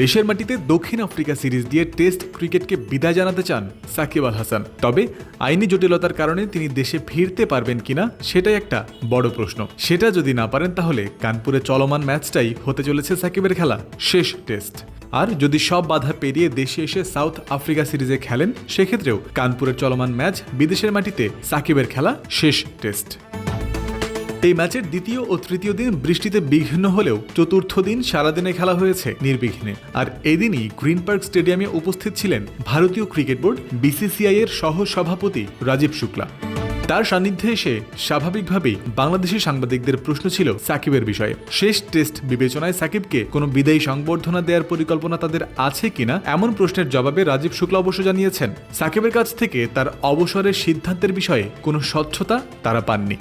দেশের মাটিতে দক্ষিণ আফ্রিকা সিরিজ দিয়ে টেস্ট ক্রিকেটকে বিদায় জানাতে চান সাকিব আল হাসান। তবে আইনি জটিলতার কারণে তিনি দেশে ফিরতে পারবেন কিনা সেটাই একটা বড় প্রশ্ন। সেটা যদি না পারেন তাহলে কানপুরে চলমান ম্যাচটাই হতে চলেছে সাকিবের খেলা, শেষ টেস্ট। আর যদি সব বাধা পেরিয়ে দেশে এসে সাউথ আফ্রিকা সিরিজে খেলেন, সেক্ষেত্রেও কানপুরের চলমান ম্যাচ বিদেশের মাটিতে সাকিবের খেলা, শেষ টেস্ট। এই ম্যাচের দ্বিতীয় ও তৃতীয় দিন বৃষ্টিতে বিঘ্ন হলেও চতুর্থ দিন সারাদিনে খেলা হয়েছে নির্বিঘ্নে। আর এদিনই গ্রিন পার্ক স্টেডিয়ামে উপস্থিত ছিলেন ভারতীয় ক্রিকেট বোর্ড, বিসিসিআই এর সহ সভাপতি রাজীব শুক্লা। তার সান্নিধ্যে এসে স্বাভাবিকভাবেই বাংলাদেশি সাংবাদিকদের প্রশ্ন ছিল সাকিবের বিষয়ে। শেষ টেস্ট বিবেচনায় সাকিবকে কোনো বিদায়ী সংবর্ধনা দেওয়ার পরিকল্পনা তাদের আছে কিনা, এমন প্রশ্নের জবাবে রাজীব শুক্লা অবশ্য জানিয়েছেন, সাকিবের কাছ থেকে তার অবসরের সিদ্ধান্তের বিষয়ে কোনো স্বচ্ছতা তারা পাননি।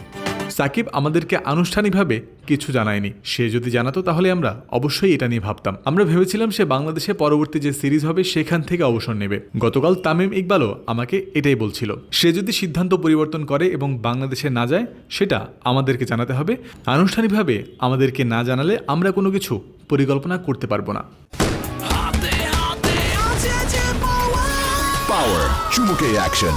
সাকিব আমাদেরকে আনুষ্ঠানিকভাবে কিছু জানায়নি। সে যদি জানাতো তাহলে আমরা অবশ্যই এটা নিয়ে ভাবতাম। আমরা ভেবেছিলাম সে বাংলাদেশে পরবর্তী যে সিরিজ হবে সেখান থেকে অবসর নেবে। গতকাল তামিম ইকবালও আমাকে এটাই বলছিল। সে যদি সিদ্ধান্ত পরিবর্তন করে এবং বাংলাদেশে না যায় সেটা আমাদেরকে জানাতে হবে। আনুষ্ঠানিকভাবে আমাদেরকে না জানালে আমরা কোনো কিছু পরিকল্পনা করতে পারব না। চুমুকে অ্যাকশন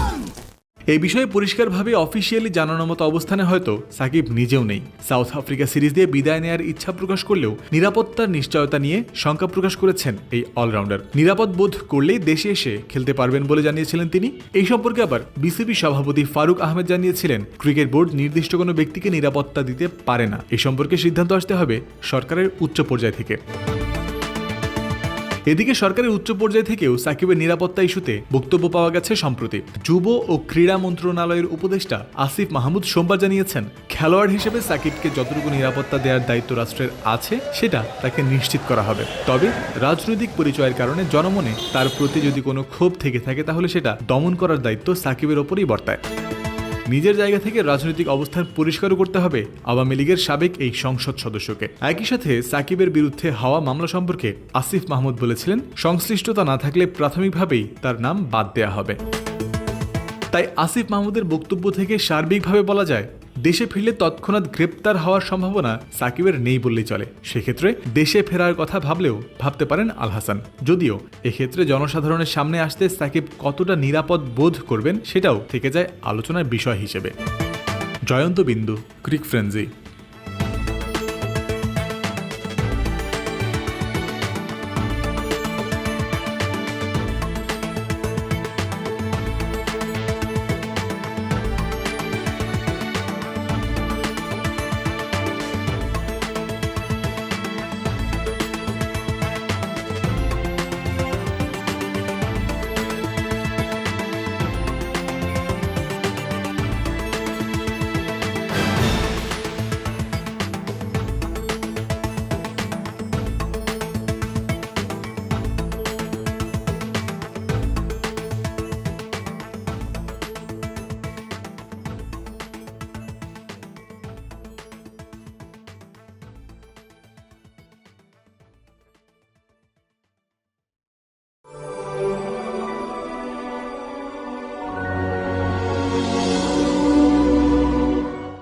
এই বিষয়ে পরিষ্কারভাবে অফিসিয়ালি জানানোর মতো অবস্থানে হয়তো সাকিব নিজেও নেই। সাউথ আফ্রিকা সিরিজ দিয়ে বিদায় নেয়ার ইচ্ছা প্রকাশ করলেও নিরাপত্তার নিশ্চয়তা নিয়ে শঙ্কা প্রকাশ করেছেন এই অলরাউন্ডার নিরাপদ বোধ করলেই দেশে এসে খেলতে পারবেন বলে জানিয়েছিলেন তিনি। এই সম্পর্কে আবার বিসিবি সভাপতি ফারুক আহমেদ জানিয়েছিলেন, ক্রিকেট বোর্ড নির্দিষ্ট কোনো ব্যক্তিকে নিরাপত্তা দিতে পারে না। এই সম্পর্কে সিদ্ধান্ত আসতে হবে সরকারের উচ্চ পর্যায় থেকে। এদিকে সরকারের উচ্চ পর্যায় থেকেও সাকিবের নিরাপত্তা ইস্যুতে বক্তব্য পাওয়া গেছে সম্প্রতি। যুব ও ক্রীড়া মন্ত্রণালয়ের উপদেষ্টা আসিফ মাহমুদ সোমবার জানিয়েছেন, খেলোয়াড় হিসেবে সাকিবকে যতটুকু নিরাপত্তা দেওয়ার দায়িত্ব রাষ্ট্রের আছে, সেটা তাকে নিশ্চিত করা হবে। তবে রাজনৈতিক পরিচয়ের কারণে জনমনে তার প্রতি যদি কোনো ক্ষোভ থেকে থাকে, তাহলে সেটা দমন করার দায়িত্ব সাকিবের ওপরই বর্তায়। নিজের জায়গা থেকে রাজনৈতিক অবস্থান পরিষ্কারও করতে হবে আওয়ামী লীগের সাবেক এই সংসদ সদস্যকে। একই সাথে সাকিবের বিরুদ্ধে হাওয়া মামলা সম্পর্কে আসিফ মাহমুদ বলেছিলেন, সংশ্লিষ্টতা না থাকলে প্রাথমিকভাবেই তার নাম বাদ দেয়া হবে। তাই আসিফ মাহমুদের বক্তব্য থেকে সার্বিকভাবে বলা যায় দেশে ফিরলে তৎক্ষণাৎ গ্রেপ্তার হওয়ার সম্ভাবনা সাকিবের নেই বললেই চলে। সেক্ষেত্রে দেশে ফেরার কথা ভাবলেও ভাবতে পারেন আল হাসান। যদিও এক্ষেত্রে জনসাধারণের সামনে আসতে সাকিব কতটা নিরাপদ বোধ করবেন সেটাও থেকে যায় আলোচনার বিষয় হিসেবে। জয়ন্ত বিন্দু, ক্রিক ফ্রেন্সি